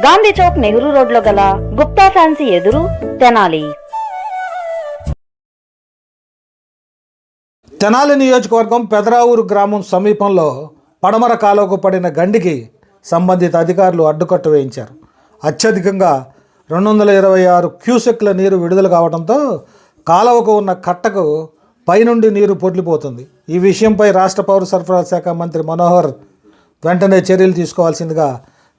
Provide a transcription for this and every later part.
గాంధీ చౌక్ నెహ్రూ రోడ్లో గల గుప్తా ఫ్యాన్సీ ఎదురు తెనాలి. తెనాలి నియోజకవర్గం పెదరావూరు గ్రామం సమీపంలో పడమర కాలువకు పడిన గండికి సంబంధిత అధికారులు అడ్డుకట్ట వేయించారు. అత్యధికంగా రెండు వందల ఇరవై ఆరు క్యూసెక్ల నీరు విడుదల కావడంతో కాలువకు ఉన్న కట్టకు పైనుండి నీరు పొర్లిపోతుంది ఈ విషయంపై రాష్ట్ర పౌర సరఫరా శాఖ మంత్రి మనోహర్ వెంటనే చర్యలు తీసుకోవాల్సిందిగా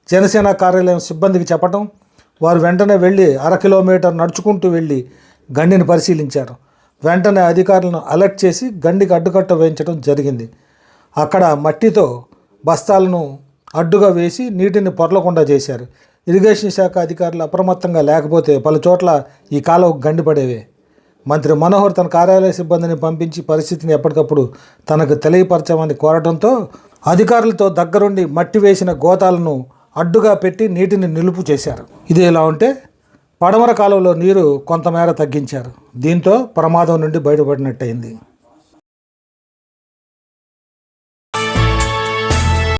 జనసేన కార్యాలయం సిబ్బందికి చెప్పటం వారు వెంటనే వెళ్ళి అర కిలోమీటర్ నడుచుకుంటూ వెళ్ళి గండిని పరిశీలించారు. వెంటనే అధికారులను అలర్ట్ చేసి గండికి అడ్డుకట్ట వేయించడం జరిగింది. అక్కడ మట్టితో బస్తాలను అడ్డుగా వేసి నీటిని పొరలకుండా చేశారు. ఇరిగేషన్ శాఖ అధికారులు అప్రమత్తంగా లేకపోతే పలు చోట్ల ఈ కాలువ గండిపడేవే మంత్రి మనోహర్ తన కార్యాలయ సిబ్బందిని పంపించి పరిస్థితిని ఎప్పటికప్పుడు తనకు తెలియపరచమని కోరడంతో అధికారులతో దగ్గరుండి మట్టి వేసిన గోతాలను అడ్డుగా పెట్టి నీటిని నిలుపు చేశారు. ఇది ఇలా ఉంటే పడమర కాలువలో నీరు కొంతమేర తగ్గించారు. దీంతో ప్రమాదం నుండి బయటపడినట్టయింది.